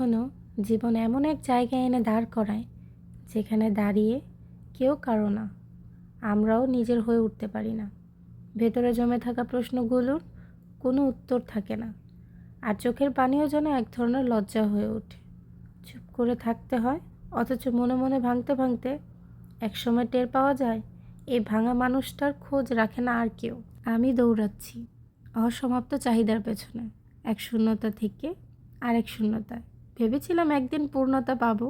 কখনো জীবন এমন এক জায়গায় এনে দাঁড় করায় যেখানে দাঁড়িয়ে কেউ কারও না। আমরাও নিজের হয়ে উঠতে পারি না। ভেতরে জমে থাকা প্রশ্নগুলোর কোনো উত্তর থাকে না আর চোখের পানিও যেন এক ধরনের লজ্জা হয়ে ওঠে। চুপ করে থাকতে হয়, অথচ মনে মনে ভাঙতে ভাঙতে একসময় টের পাওয়া যায়, এই ভাঙা মানুষটার খোঁজ রাখে না আর কেউ। আমি দৌড়াচ্ছি, অসমাপ্ত চাহিদার পেছনে, এক শূন্যতা থেকে আরেক শূন্যতায়। ভেবেছিলাম একদিন পূর্ণতা পাবো,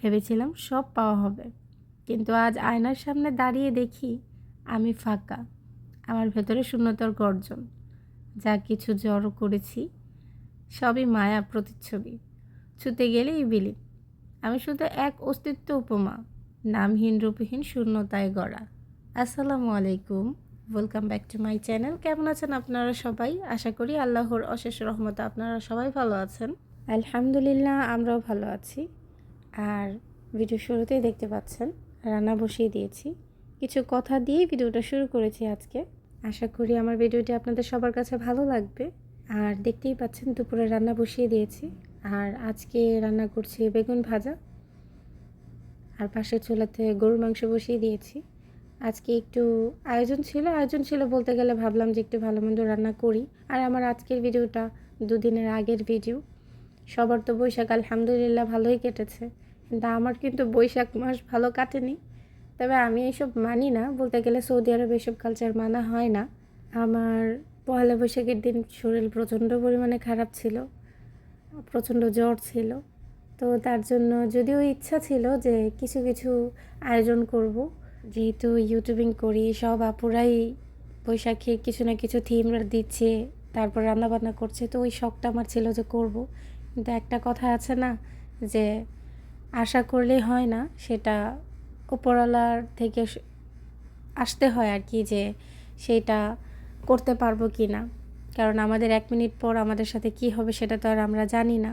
ভেবেছিলাম সব পাওয়া হবে। কিন্তু আজ আয়নার সামনে দাঁড়িয়ে দেখি আমি ফাঁকা, আমার ভেতরে শূন্যতার গর্জন। যা কিছু জড়ো করেছি, সবই মায়া প্রতিচ্ছবি। ছুতে গেলেই বিলি, আমি শুধু এক অস্তিত্ব উপমা, নামহীন রূপহীন শূন্যতায় গড়া। আসসালামু আলাইকুম welcome back to my channel কেমন আছেন আপনারা সবাই? আশা করি আল্লাহর অশেষ রহমতে আপনারা সবাই ভালো আছেন। আলহামদুলিল্লাহ, আমরাও ভালো আছি। আর ভিডিও শুরুতেই দেখতে পাচ্ছেন, রান্না বসিয়ে দিয়েছি। কিছু কথা দিয়েই ভিডিওটা শুরু করেছি আজকে। আশা করি আমার ভিডিওটি আপনাদের সবার কাছে ভালো লাগবে। আর দেখতেই পাচ্ছেন, দুপুরে রান্না বসিয়ে দিয়েছি। আর আজকে রান্না করছি বেগুন ভাজা। আর পাশের চুলাতে গরুর মাংস বসিয়ে দিয়েছি। আজকে একটু আয়োজন ছিল। আয়োজন ছিল বলতে গেলে ভাবলাম যে একটু ভালো মন্দ রান্না করি। আর আমার আজকের ভিডিওটা দুদিনের আগের ভিডিও। সবার তো বৈশাখ আলহামদুলিল্লাহ ভালোই কেটেছে। কিন্তু আমার কিন্তু বৈশাখ মাস ভালো কাটেনি। তবে আমি এইসব মানি না। বলতে গেলে সৌদি আরবে এসব কালচার মানা হয় না। আমার পয়লা বৈশাখের দিন শরীর প্রচণ্ড পরিমাণে খারাপ ছিল। প্রচণ্ড জ্বর ছিল। তো তার জন্য যদিও ইচ্ছা ছিল যে কিছু কিছু আয়োজন করব। যেহেতু ইউটিউবিং করি, সব আপুরাই বৈশাখে কিছু না কিছু থিম দিচ্ছে, তারপর রান্নাবান্না করছে, তো ওই শখটা আমার ছিল যে করব। কিন্তু একটা কথা আছে না যে আশা করলেই হয় না, সেটা উপরওয়ালার থেকে আসতে হয় আর কি যে সেটা করতে পারব কি না। কারণ আমাদের এক মিনিট পর আমাদের সাথে কি হবে সেটা তো আর আমরা জানি না।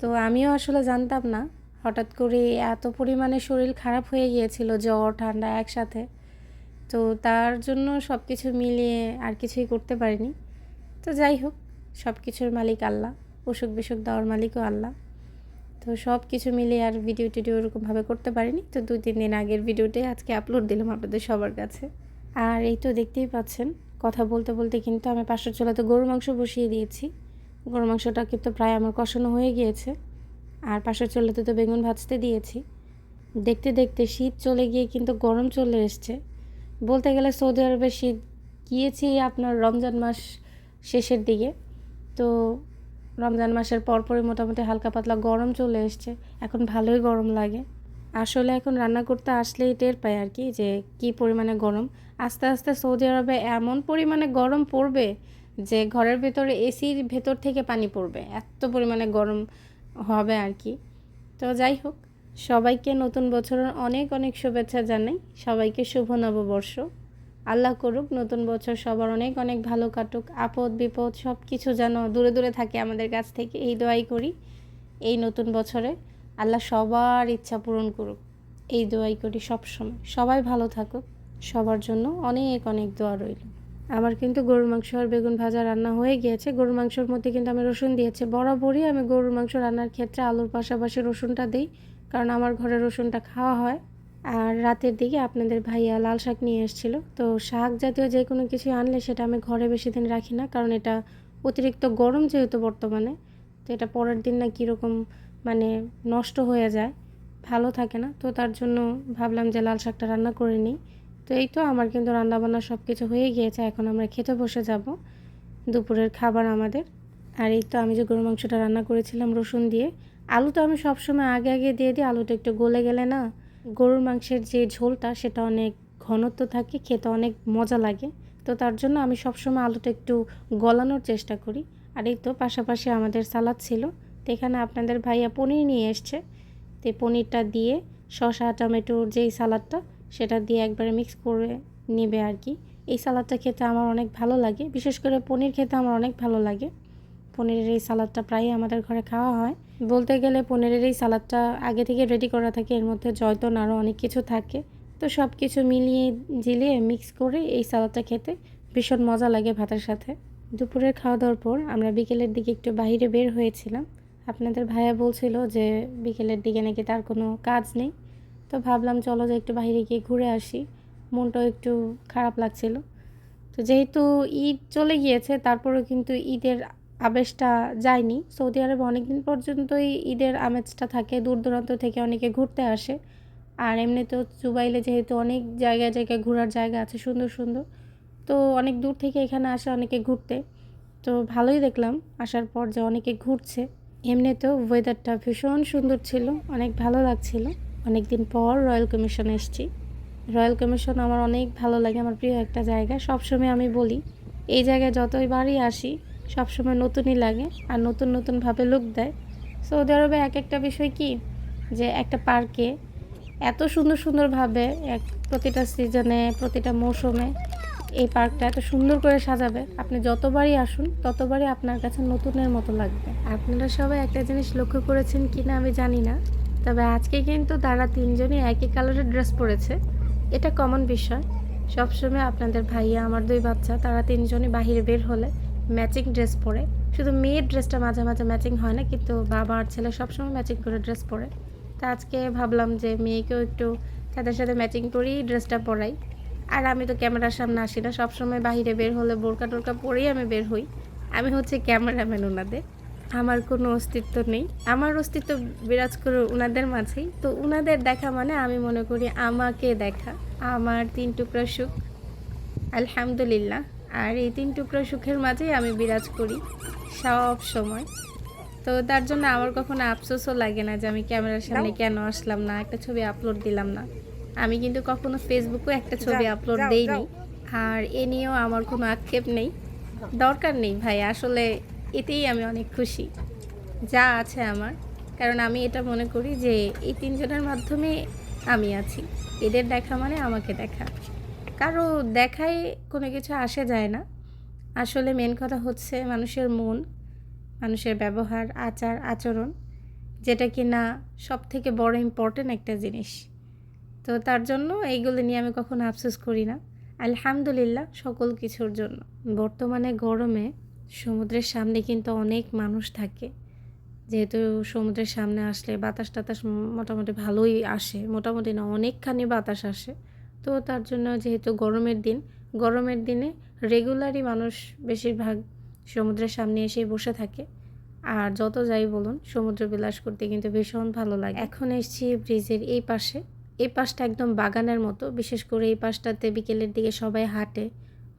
তো আমিও আসলে জানতাম না, হঠাৎ করে এত পরিমাণে শরীর খারাপ হয়ে গিয়েছিল, জ্বর, ঠান্ডা একসাথে। তো তার জন্য সব কিছু মিলিয়ে আর কিছুই করতে পারিনি। তো যাই হোক সব কিছুর মালিক আল্লাহ। অসুখ বিসুখ দেওয়ার মালিকও আল্লাহ। তো সব কিছু মিলিয়ে আর ভিডিও টিডিও ওরকমভাবে করতে পারিনি। তো দু তিন দিন আগের ভিডিওটাই আজকে আপলোড দিলাম আপনাদের সবার কাছে। আর এই তো দেখতেই পাচ্ছেন, কথা বলতে বলতে কিন্তু আমি পাশের চুলাতে গরুর মাংস বসিয়ে দিয়েছি। গরুর মাংসটা কিন্তু প্রায় আমার কষানো হয়ে গিয়েছে। আর পাশের চুলাতে তো বেগুন ভাজতে দিয়েছি। দেখতে দেখতে শীত চলে গিয়ে কিন্তু গরম চলে এসছে। বলতে গেলে সৌদি আরবে শীত গিয়েছি আপনার রমজান মাস শেষের দিকে। তো রমজান মাসের পরপরই মোটামুটি হালকা পাতলা গরম চলে এসছে। এখন ভালোই গরম লাগে। আসলে এখন রান্না করতে আসলেই টের পাই আর কি যে কি পরিমাণে গরম। আস্তে আস্তে সৌদি আরবে এমন পরিমাণে গরম পড়বে যে ঘরের ভেতরে এসির ভেতর থেকে পানি পড়বে। এত পরিমাণে গরম হবে আর কি। তো যাই হোক, সবাইকে নতুন বছরের অনেক অনেক শুভেচ্ছা জানাই। সবাইকে শুভ নববর্ষ। আল্লাহ করুক, নতুন বছর সবার অনেক অনেক ভালো কাটুক। আপদ, বিপদ সব কিছু যেন দূরে দূরে থাকে আমাদের কাছ থেকে। এই দোয়াই করি, এই নতুন বছরে আল্লাহ সবার ইচ্ছা পূরণ করুক। এই দোয়াই করি সব সময় সবাই ভালো থাকুক। সবার জন্য অনেক অনেক দোয়া রইল। আমার কিন্তু গরুর মাংস আর বেগুন ভাজা রান্না হয়ে গিয়েছে। গরুর মাংসর মধ্যে কিন্তু আমি রসুন দিয়েছি। বরাবরই আমি গরুর মাংস রান্নার ক্ষেত্রে আলুর পাশাপাশি রসুনটা দিই। কারণ আমার ঘরে রসুনটা খাওয়া হয়। আর রাতের দিকে আপনাদের ভাইয়া লাল শাক নিয়ে এসেছিল। তো শাক জাতীয় যে কোনো কিছু আনলে সেটা আমি ঘরে বেশি দিন রাখি না, কারণ এটা অতিরিক্ত গরম যেহেতু বর্তমানে, তো এটা পরের দিন না কীরকম মানে নষ্ট হয়ে যায়, ভালো থাকে না। তো তার জন্য ভাবলাম যে লাল শাকটা রান্না করে নিই। তো এই তো আমার কিন্তু রান্নাবান্না সব কিছু হয়ে গিয়েছে, এখন আমরা খেতে বসে যাব, দুপুরের খাবার আমাদের। আর এই তো আমি যে গরু মাংসটা রান্না করেছিলাম রসুন দিয়ে, আলু তো আমি সবসময় আগে আগে দিয়ে দিই, আলুটা একটু গলে গেলে না গরুর মাংসের যে ঝোলটা, সেটা অনেক ঘনত্ব থাকে, খেতে অনেক মজা লাগে। তো তার জন্য আমি সবসময় আলুটা একটু গলানোর চেষ্টা করি। আর এই তো পাশাপাশি আমাদের সালাদ ছিল। তো এখানে আপনাদের ভাইয়া পনির নিয়ে এসছে। তো পনিরটা দিয়ে শসা টমেটোর যেই সালাদটা, সেটা দিয়ে একবারে মিক্স করে নেবে আর কি। এই সালাদটা খেতে আমার অনেক ভালো লাগে। বিশেষ করে পনির খেতে আমার অনেক ভালো লাগে। পনিরের এই সালাদটা প্রায়ই আমাদের ঘরে খাওয়া হয়। বলতে গেলে পনিরের এই সালাদটা আগে থেকে রেডি করা থাকে, এর মধ্যে জয়তন আরও অনেক কিছু থাকে। তো সব কিছু মিলিয়ে জিলিয়ে মিক্স করে এই সালাদটা খেতে ভীষণ মজা লাগে ভাতের সাথে। দুপুরের খাওয়া দাওয়ার পর আমরা বিকেলের দিকে একটু বাইরে বের হয়েছিলাম। আপনাদের ভাইয়া বলছিল যে বিকেলের দিকে নাকি তার কোনো কাজ নেই। তো ভাবলাম চলো যে একটু বাইরে গিয়ে ঘুরে আসি। মনটাও একটু খারাপ লাগছিল। তো যেহেতু ঈদ চলে গিয়েছে, তারপরেও কিন্তু ঈদের আবেশটা যায়নি। সৌদি আরবে অনেক দিন পর্যন্তই ঈদের আমেজটা থাকে দূর দূরান্ত থেকে অনেকে ঘুরতে আসে। আর এমনিতেও জুবাইলে যেহেতু অনেক জায়গায় জায়গায় ঘোরার জায়গা আছে, সুন্দর সুন্দর। তো অনেক দূর থেকে এখানে আসে অনেকে ঘুরতে। তো ভালোই দেখলাম আসার পর যে অনেকে ঘুরছে। এমনিতেও ওয়েদারটা ভীষণ সুন্দর ছিল, অনেক ভালো লাগছিল। অনেক দিন পর রয়্যাল কমিশন এসেছি। রয়্যাল কমিশন আমার অনেক ভালো লাগে, আমার প্রিয় একটা জায়গা। সবসময় আমি বলি, এই জায়গায় যতই বাড়ি আসি সবসময় নতুনই লাগে আর নতুন নতুনভাবে লুক দেয়। সৌদি আরবে এক একটা বিষয় কি? যে একটা পার্কে এত সুন্দর সুন্দরভাবে এক প্রতিটা সিজনে প্রতিটা মৌসুমে এই পার্কটা এত সুন্দর করে সাজাবে। আপনি যতবারই আসুন, ততবারই আপনার কাছে নতুনের মতো লাগবে। আপনারা সবাই একটা জিনিস লক্ষ্য করেছেন কি না আমি জানি না, তবে আজকে কিন্তু তারা তিনজনই একই কালারের ড্রেস পরেছে। এটা কমন বিষয়। সবসময় আপনাদের ভাইয়া, আমার দুই বাচ্চা, তারা তিনজনই বাহিরে বের হলে ম্যাচিং ড্রেস পরে। শুধু মেয়ের ড্রেসটা মাঝে মাঝে ম্যাচিং হয় না, কিন্তু বাবা আর ছেলে সবসময় ম্যাচিং করে ড্রেস পরে। তা আজকে ভাবলাম যে মেয়েকেও একটু তাদের সাথে ম্যাচিং করেই ড্রেসটা পরাই। আর আমি তো ক্যামেরার সামনে আসি না, সবসময় বাহিরে বের হলে বোরকা টোরকা পরেই আমি বের হই। আমি হচ্ছে ক্যামেরাম্যান ওনাদের আমার কোনো অস্তিত্ব নেই। আমার অস্তিত্ব বিরাজ করে ওনাদের মাঝেই। তো ওনাদের দেখা মানে আমি মনে করি আমাকে দেখা, আমার তিন টুকরা সুখ। আলহামদুলিল্লাহ। আর এই তিন টুকরা সুখের মাঝেই আমি বিরাজ করি সব সময়। তো তার জন্য আমার কখনো আফসোসও লাগে না যে আমি ক্যামেরার সামনে কেন আসলাম না একটা ছবি আপলোড দিলাম না। আমি কিন্তু কখনো ফেসবুকেও একটা ছবি আপলোড দেইনি। আর এ নিয়েও আমার কোনো আক্ষেপ নেই। দরকার নেই ভাই আসলে এতেই আমি অনেক খুশি যা আছে আমার। কারণ আমি এটা মনে করি যে এই তিনজনের মাধ্যমে আমি আছি। এদের দেখা মানে আমাকে দেখা। কারও দেখাই কোনো কিছু আসে যায় না। আসলে মেন কথা হচ্ছে মানুষের মন, মানুষের ব্যবহার, আচার, আচরণ, যেটা কি না সব থেকে বড় ইম্পর্টেন্ট একটা জিনিস। তো তার জন্য এইগুলো নিয়ে আমি কখনো আফসোস করি না। আলহামদুলিল্লাহ সকল কিছুর জন্য। বর্তমানে গরমে সমুদ্রের সামনে কিন্তু অনেক মানুষ থাকে। যেহেতু সমুদ্রের সামনে আসলে বাতাস টাতাস মোটামুটি ভালোই আসে। মোটামুটি না, অনেকখানি বাতাস আসে। তো তার জন্য যেহেতু গরমের দিন, গরমের দিনে রেগুলারই মানুষ বেশিরভাগ সমুদ্রের সামনে এসেই বসে থাকে। আর যত যাই বলুন, সমুদ্র বিলাস করতে কিন্তু ভীষণ ভালো লাগে। এখন এসেছি ব্রিজের এই পাশে। এই পাশটা একদম বাগানের মতো, বিশেষ করে এই পাশটাতে বিকেলের দিকে সবাই হাঁটে,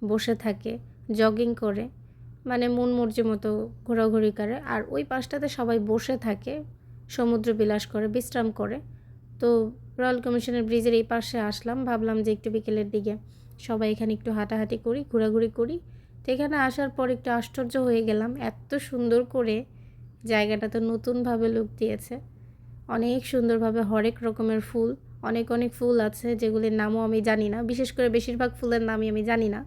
বসে থাকে জগিং করে মানে মন মর্জি মতো ঘোরাঘুরি করে। আর ওই পাশটাতে সবাই বসে থাকে, সমুদ্র বিলাস করে, বিশ্রাম করে। তো রয়্যাল কমিশনের ব্রিজের এই পাশে আসলাম, ভাবলাম যে একটু বিকেলের দিকে সবাই এখানে একটু হাঁটাহাঁটি করি, ঘোরাঘুরি করি। তো এখানে আসার পর একটু আশ্চর্য হয়ে গেলাম, এত সুন্দর করে জায়গাটা তো নতুনভাবে লুক দিয়েছে। অনেক সুন্দরভাবে হরেক রকমের ফুল, অনেক অনেক ফুল আছে যেগুলির নামও আমি জানি না, বিশেষ করে বেশিরভাগ ফুলের নামই আমি জানি না।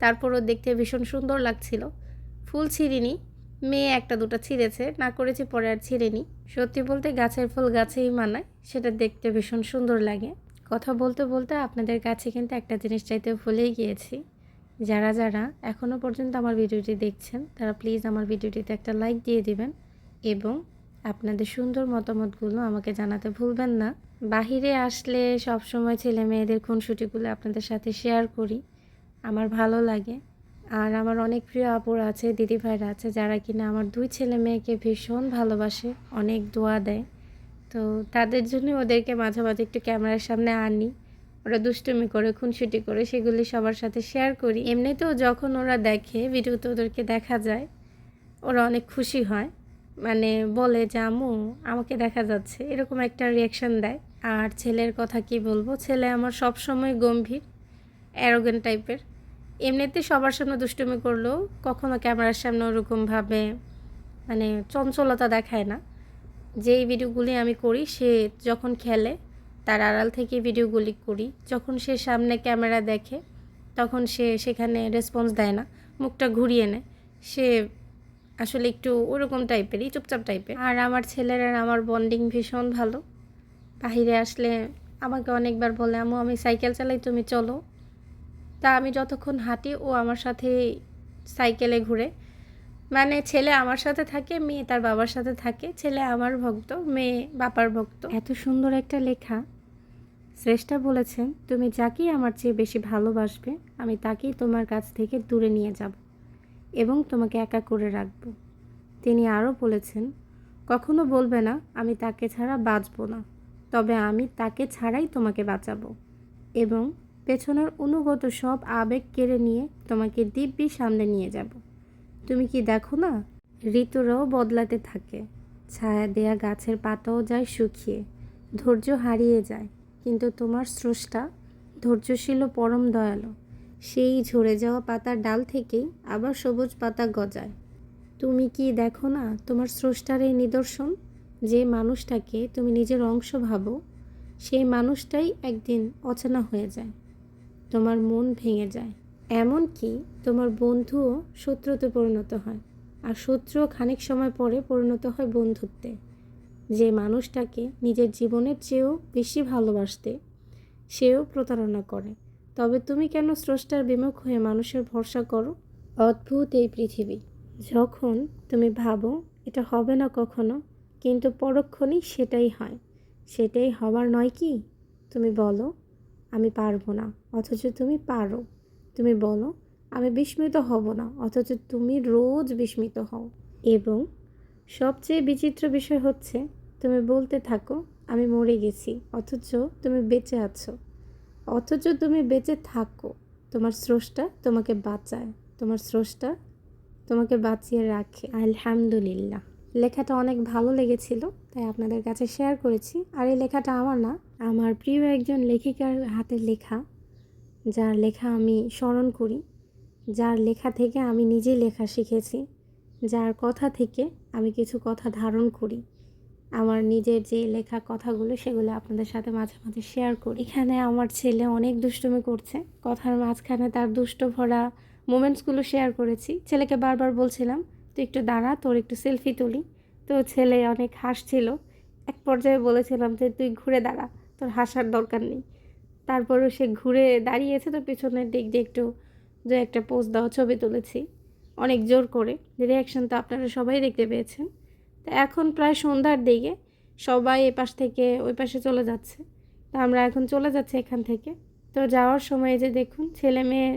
তারপরও দেখতে ভীষণ সুন্দর লাগছিল। ফুল ছিঁড়িনি মেয়ে একটা দুটো ছিঁড়েছে, না করেছি পরে আর ছিঁড়েনি। সত্যি বলতে গাছের ফুল গাছেই মানায়, সেটা দেখতে ভীষণ সুন্দর লাগে। কথা বলতে বলতে আপনাদের কাছে কিন্তু একটা জিনিস চাইতে ভুলেই গিয়েছি। যারা যারা এখনও পর্যন্ত আমার ভিডিওটি দেখছেন, তারা প্লিজ আমার ভিডিওটিতে একটা লাইক দিয়ে দিবেন এবং আপনাদের সুন্দর মতামতগুলো আমাকে জানাতে ভুলবেন না। বাহিরে আসলে সব সময় ছেলে মেয়েদের খুনসুটিগুলো আপনাদের সাথে শেয়ার করি। আমার ভালো লাগে। আর আমার অনেক প্রিয় আপুর আছে দিদি ভাইরা আছে, যারা কিনা আমার দুই ছেলে মেয়েকে ভীষণ ভালোবাসে, অনেক দোয়া দেয়। তো তাদের জন্য ওদেরকে মাঝে মাঝে একটু ক্যামেরার সামনে আনি। ওরা দুষ্টুমি করে, খুনসুটি করে, সেগুলি সবার সাথে শেয়ার করি। এমনিতেও যখন ওরা দেখে, ভিডিওতে ওদেরকে দেখা যায়, ওরা অনেক খুশি হয়। মানে বলে যে আমু আমাকে দেখা যাচ্ছে। এরকম একটা রিয়াকশন দেয়। আর ছেলের কথা কি বলব? ছেলে আমার সব সময় গম্ভীর অ্যারোগেন টাইপের এমনিতে সবার সামনে দুষ্টুমি করলেও কখনো ক্যামেরার সামনে ওরকমভাবে মানে চঞ্চলতা দেখায় না। যেই ভিডিওগুলি আমি করি, সে যখন খেলে, তার আড়াল থেকে ভিডিওগুলি করি। যখন সে সামনে ক্যামেরা দেখে, তখন সে সেখানে রেসপন্স দেয় না, মুখটা ঘুরিয়ে নেয়। সে আসলে একটু ওরকম টাইপেরই চুপচাপ টাইপের আর আমার ছেলের আর আমার বন্ডিং ভীষণ ভালো। বাহিরে আসলে আমাকে অনেকবার বলে আমু আমি সাইকেল চালাই, তুমি চলো। তা আমি যতক্ষণ হাঁটি ও আমার সাথে সাইকেলে ঘুরে। মানে ছেলে আমার সাথে থাকে, মেয়ে তার বাবার সাথে থাকে। ছেলে আমার ভক্ত, মেয়ে বাবার ভক্ত। এত সুন্দর একটা লেখা। শ্রেষ্ঠা বলেছেন, তুমি যাকেই আমার চেয়ে বেশি ভালোবাসবে, আমি তাকেই তোমার কাছ থেকে দূরে নিয়ে যাব এবং তোমাকে একা করে রাখব। তিনি আরও বলেছেন, কখনো বলবে না, আমি তাকে ছাড়া বাঁচব না, তবে আমি তাকে ছাড়াই তোমাকে বাঁচাবো এবং পেছনের অনুগত সব আবেগ কেড়ে নিয়ে তোমাকে দিব্যি সামনে নিয়ে যাব। তুমি কি দেখো না? ঋতুরাও বদলাতে থাকে। ছায়া দেয়া গাছের পাতাও যায় শুকিয়ে, ধৈর্য হারিয়ে যায়। কিন্তু তোমার স্রষ্টা ধৈর্যশীল পরম দয়ালু। সেই ঝরে যাওয়া পাতার ডাল থেকেই আবার সবুজ পাতা গজায়। তুমি কি দেখো না তোমার স্রষ্টার এই নিদর্শন? যে মানুষটাকে তুমি নিজের অংশ ভাবো, সেই মানুষটাই একদিন অচেনা হয়ে যায়। তোমার মন ভেঙে যায়। এমনকি তোমার বন্ধুও শত্রুতে পরিণত হয় আর শত্রুও খানিক সময় পরে পরিণত হয় বন্ধুত্বে। যে মানুষটাকে নিজের জীবনের চেয়েও বেশি ভালোবাসতে, সেও প্রতারণা করে। তবে তুমি কেন স্রষ্টার বিমুখ হয়ে মানুষের ভরসা করো? অদ্ভুত এই পৃথিবী। যখন তুমি ভাবো এটা হবে না কখনো, কিন্তু পরক্ষণেই সেটাই হয়। সেটাই হবার নয় কি? তুমি বলো, আমি পারব না। অথচ তুমি পারো। তুমি বলো, আমি বিস্মিত হব না, অথচ তুমি রোজ বিস্মিত হও। এবং সবচেয়ে বিচিত্র বিষয় হচ্ছে, তুমি বলতে থাকো, আমি মরে গেছি, অথচ তুমি বেঁচে আছো। অথচ তুমি বেঁচে থাকো, তোমার স্রষ্টা তোমাকে বাঁচায়, তোমার স্রষ্টা তোমাকে বাঁচিয়ে রাখে। আলহামদুলিল্লাহ। লেখাটা অনেক ভালো লেগেছিল, তাই আপনাদের কাছে শেয়ার করেছি। আর এই লেখাটা আমার না, আমার প্রিয় একজন লেখিকার হাতের লেখা। যার লেখা আমি স্মরণ করি, যার লেখা থেকে আমি নিজে লেখা শিখেছি, যার কথা থেকে আমি কিছু কথা ধারণ করি। আমার নিজের যে লেখা কথাগুলো সেগুলো আপনাদের সাথে মাঝে মাঝে শেয়ার করি। এখানে আমার ছেলে অনেক দুষ্টুমি করছে। কথার মাঝখানে তার দুষ্ট ভরা মোমেন্টসগুলো শেয়ার করেছি। ছেলেকে বারবার বলছিলাম, তুই একটু দাঁড়া, তোর একটু সেলফি তুলি। তো ছেলে অনেক হাসছিল। এক পর্যায়ে বলেছিলাম যে, তুই ঘুরে দাঁড়া, তোর হাসার দরকার নেই। তারপরেও সে ঘুরে দাঁড়িয়েছে তো পিছনের দিক দিয়ে একটু যে একটা পোস্ট দেওয়া, ছবি তুলেছি। অনেক জোর করে। রিয়াকশন তো আপনারা সবাই দেখতে পেয়েছেন। তো এখন প্রায় সন্ধ্যার দিকে সবাই এ পাশ থেকে ওই পাশে চলে যাচ্ছে। তো আমরা এখন চলে যাচ্ছি এখান থেকে। তো যাওয়ার সময় যে দেখুন, ছেলে মেয়ে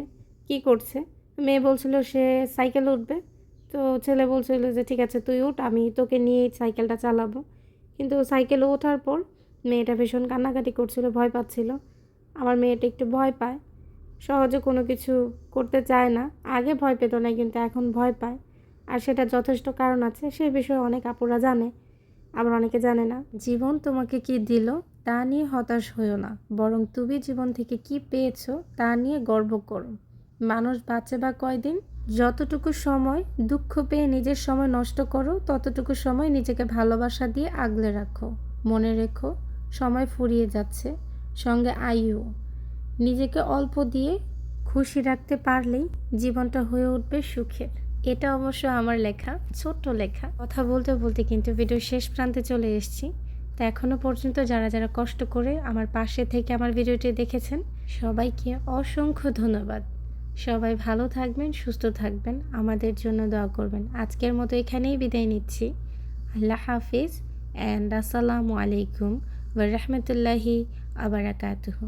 কী করছে? মেয়ে বলছিল সে সাইকেল উঠবে। তো ছেলে বলছিল যে, ঠিক আছে, তুই উঠ, আমি তোকে নিয়ে সাইকেলটা চালাবো। কিন্তু সাইকেলে ওঠার পর মেয়েটা ভীষণ কান্নাকাটি করছিল, ভয় পাচ্ছিল। আমার মেয়েটা একটু ভয় পায়। সহজে কোনো কিছু করতে চায় না। আগে ভয় পেত না, কিন্তু এখন ভয় পায়। আর সেটা যথেষ্ট কারণ আছে, সে বিষয়ে অনেক আপুরা জানে। আবার অনেকে জানে না। জীবন তোমাকে কি দিল? তা নিয়ে হতাশ হইও না। বরং তুমি জীবন থেকে কি পেয়েছ, তা নিয়ে গর্ব করো। মানুষ বাঁচে বা কয়দিন? যতটুকু সময় দুঃখ পেয়ে নিজের সময় নষ্ট করো, ততটুকু সময় নিজেকে ভালোবাসা দিয়ে আগলে রাখো। মনে রেখো, সময় ফুরিয়ে যাচ্ছে। সঙ্গে আয়ু। নিজেকে অল্প দিয়ে খুশি রাখতে পারলেই জীবনটা হয়ে উঠবে সুখের। এটা অবশ্য আমার লেখা, ছোট্ট লেখা। কথা বলতে বলতে কিন্তু ভিডিও শেষ প্রান্তে চলে এসেছি। তো এখনও পর্যন্ত যারা যারা কষ্ট করে আমার পাশে থেকে আমার ভিডিওটি দেখেছেন, সবাইকে অসংখ্য ধন্যবাদ। সবাই ভালো থাকবেন, সুস্থ থাকবেন, আমাদের জন্য দোয়া করবেন। আজকের মতো এখানেই বিদায় নিচ্ছি। আল্লাহ হাফিজ অ্যান্ড আসসালামু আলাইকুম ওয়া রাহমাতুল্লাহি আবারাকাতুহু